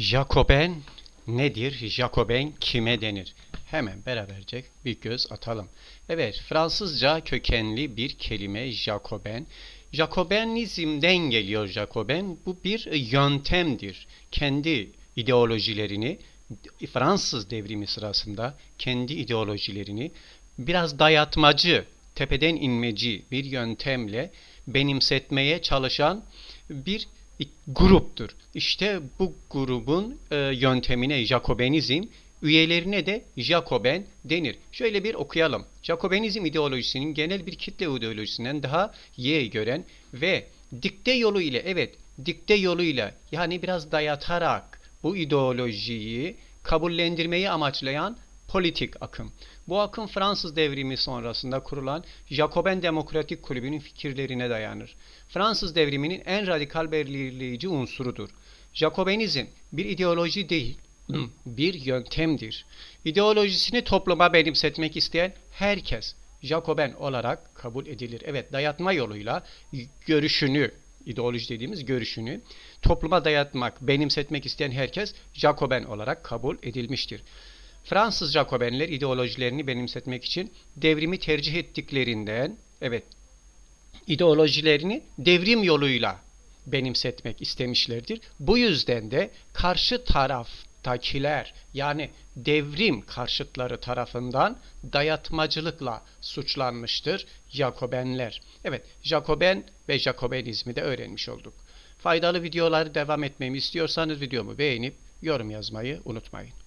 Jacoben nedir? Jacoben kime denir? Hemen beraberce bir göz atalım. Evet, Fransızca kökenli bir kelime Jacoben. Jacobenizmden geliyor Jacoben. Bu bir yöntemdir. Kendi ideolojilerini Fransız devrimi sırasında kendi ideolojilerini biraz dayatmacı, tepeden inmeci bir yöntemle benimsetmeye çalışan bir gruptur. İşte bu grubun e, yöntemine Jacobenizm, üyelerine de Jacoben denir. Şöyle bir okuyalım. Jacobenizm ideolojisinin genel bir kitle ideolojisinden daha yeğ gören ve dikte yolu ile evet dikte yoluyla yani biraz dayatarak bu ideolojiyi kabullendirmeyi amaçlayan politik akım. Bu akım Fransız devrimi sonrasında kurulan Jacoben Demokratik Kulübü'nün fikirlerine dayanır. Fransız devriminin en radikal belirleyici unsurudur. Jacobenizm bir ideoloji değil, bir yöntemdir. İdeolojisini topluma benimsetmek isteyen herkes Jacoben olarak kabul edilir. Evet, dayatma yoluyla görüşünü, ideoloji dediğimiz görüşünü topluma dayatmak, benimsetmek isteyen herkes Jacoben olarak kabul edilmiştir. Fransız Jacobenler ideolojilerini benimsetmek için devrimi tercih ettiklerinden, evet, ideolojilerini devrim yoluyla benimsetmek istemişlerdir. Bu yüzden de karşı taraftakiler yani devrim karşıtları tarafından dayatmacılıkla suçlanmıştır Jacobenler. Evet, Jacoben ve Jacobenizmi de öğrenmiş olduk. Faydalı videoları devam etmemi istiyorsanız videomu beğenip yorum yazmayı unutmayın.